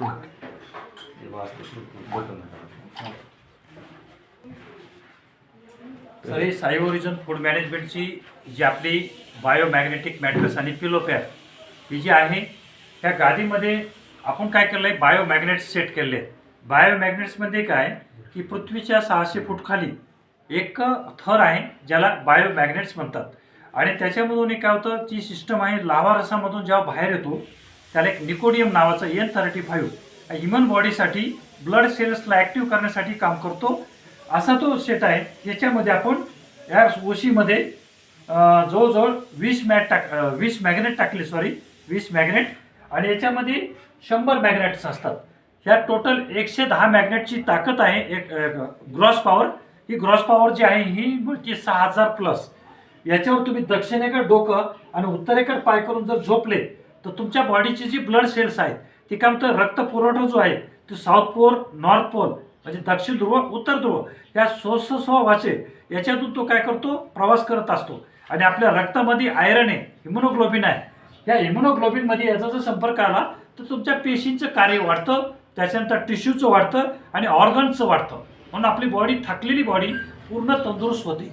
Fruit तेव्हा हे Sai origin food मॅनेजमेंटची जी आपली बायोमॅग्नेटिक मॅट्रेस आणि पिलोपॅर ही जी आहे त्या गादीमध्ये आपण काय केलं आहे बायोमॅग्नेट्स सेट केले आहेत बायोमॅग्नेट्समध्ये काय? की पृथ्वीच्या सहाशे फूट खाली एक थर आहे ज्याला बायोमॅग्नेट्स म्हणतात. आणि त्याच्यामधून एक काय होतं? जी सिस्टम आहे लावा रसामधून जेव्हा बाहेर येतो त्याला एक निकोडियम नावाचं एन थर्टी फाईव्ह ह्युमन बॉडीसाठी ब्लड सेल्सला ॲक्टिव्ह करण्यासाठी काम करतो. असा तो सेट आहे. याच्यामध्ये आपण या ओशीमध्ये जवळजवळ वीस मॅट टाक वीस मॅग्नेट टाकले सॉरी वीस मॅग्नेट आणि याच्यामध्ये शंभर मॅग्नेट्स असतात. ह्या टोटल एकशे दहा मॅग्नेटची ताकद आहे. एक ग्रॉस पॉवर ही ग्रॉस पॉवर जी आहे ही मिळते सहा हजार प्लस याच्यावर तुम्ही दक्षिणेकडे डोकं आणि उत्तरेकडे पाय करून जर झोपले तर तुमच्या बॉडीची जी ब्लड सेल्स आहेत ती काय म्हणतं रक्त पुरवठा जो आहे तो साऊथ पोल नॉर्थ पोल म्हणजे दक्षिण ध्रुव उत्तर ध्रुव या वाचे याच्यातून तो काय करतो प्रवास करत असतो. आणि आपल्या रक्तामध्ये आयरन आहे हिमोनोग्लोबिन आहे. या हिमोनोग्लोबिनमध्ये याचा जर संपर्क आला तर तुमच्या पेशींचं कार्य वाढतं त्याच्यानंतर टिश्यूचं वाढतं आणि ऑर्गन्सचं वाढतं. म्हणून आपली बॉडी थकलेली बॉडी पूर्ण तंदुरुस्त होते.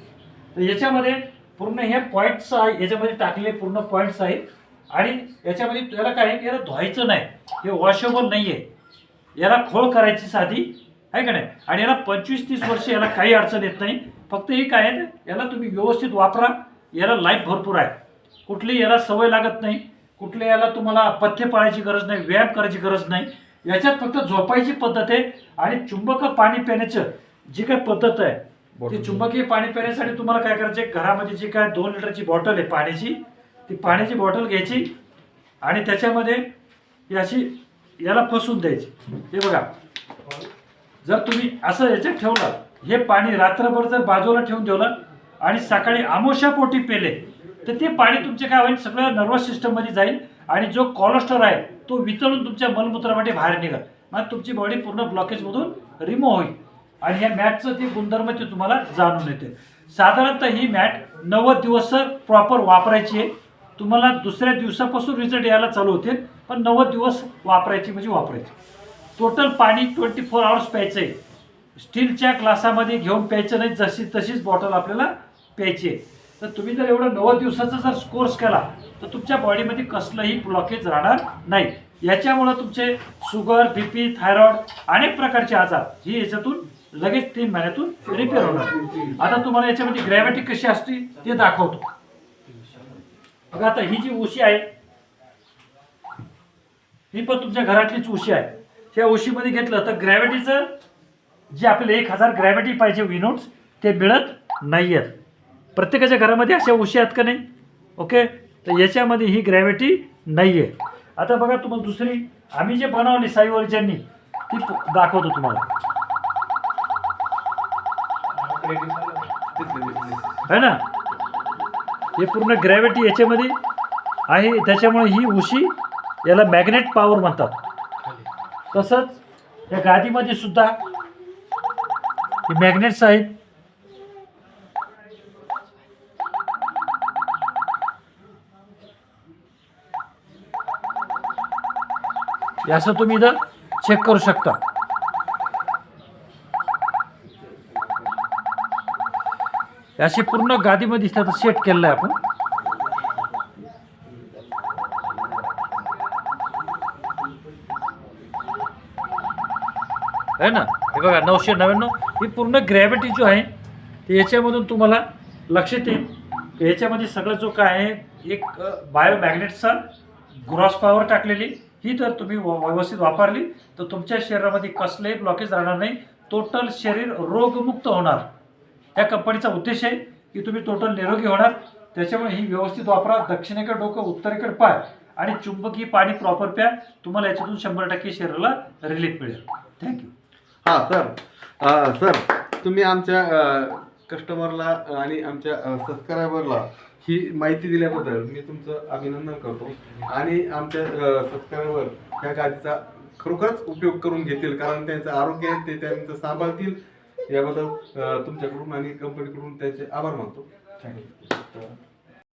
तर याच्यामध्ये पूर्ण हे पॉईंट्स आहे याच्यामध्ये टाकलेले पूर्ण पॉईंट्स आहेत. आणि याच्यामध्ये याला काय आहे, याला धुवायचं नाही. हे वॉशेबल नाही आहे याला खोळ करायची साधी आहे का नाही? आणि याला पंचवीस तीस वर्ष याला काही अडचण येत नाही. फक्त हे काय आहे याला तुम्ही व्यवस्थित वापरा. याला लाईफ भरपूर आहे. कुठली याला सवय लागत नाही. कुठल्या याला तुम्हाला पथ्य पाळायची गरज नाही व्यायाम करायची गरज नाही. याच्यात फक्त झोपायची पद्धत आहे आणि चुंबक पाणी पिण्याचं जी काय पद्धत आहे ती चुंबकीय पाणी पिण्यासाठी तुम्हाला काय करायचं आहे, घरामध्ये जी काय दोन लिटरची बॉटल आहे पाण्याची ती पाण्याची बॉटल घ्यायची आणि त्याच्यामध्ये ही अशी याला फसून द्यायची. हे बघा. जर तुम्ही असं याच्यात ठेवलं हे पाणी रात्रभर जर बाजूला ठेवून ठेवलं आणि सकाळी आमोशापोटी पेले तर ते पाणी तुमचे काय होईल? सगळं नर्वस सिस्टममध्ये जाईल आणि जो कोलेस्ट्रॉल आहे तो वितळून तुमच्या मलमूत्रामध्ये बाहेर निघेल. मग तुमची बॉडी पूर्ण ब्लॉकेजमधून रिमूव्ह होईल. आणि या मॅटचं ते गुणधर्म ते तुम्हाला जाणून येते. साधारणतः ही मॅट नव्वद दिवस प्रॉपर वापरायची आहे. तुम्हाला दुसऱ्या दिवसापासून रिझल्ट यायला चालू होतील पण नव्वद दिवस वापरायची म्हणजे वापरायची. टोटल पाणी ट्वेंटी फोर आवर्स प्यायचं आहे स्टीलच्या ग्लासामध्ये घेऊन प्यायचं नाही जशी तशीच बॉटल आपल्याला प्यायची आहे. तर तुम्ही जर एवढं नव्वद दिवसाचा जर कोर्स केला तर तुमच्या बॉडीमध्ये कसलंही ब्लॉकेज राहणार नाही. याच्यामुळं तुमचे शुगर बी पी थायरॉइड अनेक प्रकारचे आजार ही याच्यातून लगेच तीन महिन्यातून रिपेअर होणार. आता तुम्हाला याच्यामध्ये ग्रॅव्हिटी कशी असते ते दाखवतो. बघा आता ही जी उशी आहे ही पण तुमच्या घरातलीच उशी आहे. त्या उशीमध्ये घेतलं तर ग्रॅव्हिटीचं जे आपल्याला एक हजार ग्रॅव्हिटी पाहिजे विनोट्स ते मिळत नाही आहेत प्रत्येकाच्या घरामध्ये अशा उशी आहेत का नाही? ओके तर याच्यामध्ये ही ग्रॅव्हिटी नाही आहे आता बघा तुम्हाला दुसरी आम्ही जे बनवली साई ओरिजननी ती दाखवतो तुम्हाला. है ना? हे पूर्ण ग्रॅव्हिटी याच्यामध्ये आहे. त्याच्यामुळे ही उशी याला मॅग्नेट पॉवर म्हणतात. तसंच या गादीमध्ये सुद्धा हे मॅग्नेट्स आहेत. असं तुम्ही इथं चेक करू शकता हे अशी पूर्ण गादीमध्ये दिसतात सेट केलेलं आहे आपण. आहे ना? हे बघा नऊशे नव्याण्णव. ही पूर्ण ग्रॅव्हिटी जो आहे ते याच्यामधून तुम्हाला लक्षात येईल. याच्यामध्ये सगळं जो काय आहे एक बायोमॅग्नेटचा ग्रॉस पॉवर टाकलेली. ही जर तुम्ही व- व्यवस्थित वापरली तर तुमच्या शरीरामध्ये कसलंही ब्लॉकेज राहणार नाही. टोटल शरीर रोगमुक्त होणार. त्या कंपनीचा उद्देश आहे की तुम्ही टोटल निरोगी होणार. त्याच्यामुळे ही व्यवस्थित वापरा. दक्षिणेकडे डोकं उत्तरेकडे पाय आणि चुंबकीय पाणी प्रॉपर प्या. तुम्हाला याच्यातून शंभर टक्के शरीराला रिलीफ मिळेल. थँक्यू हा सर सर तुम्ही आमच्या कस्टमरला आणि आमच्या सबस्क्रायबरला ही माहिती दिल्याबद्दल मी तुमचं अभिनंदन करतो. आणि आमच्या सबस्क्रायबर ह्या गाडीचा खरोखरच उपयोग करून घेतील. कारण त्यांचं आरोग्य आहे ते त्यांचं सांभाळतील. याबद्दल तुमच्याकडून आणि कंपनीकडून त्यांचे आभार मानतो. थँक्यू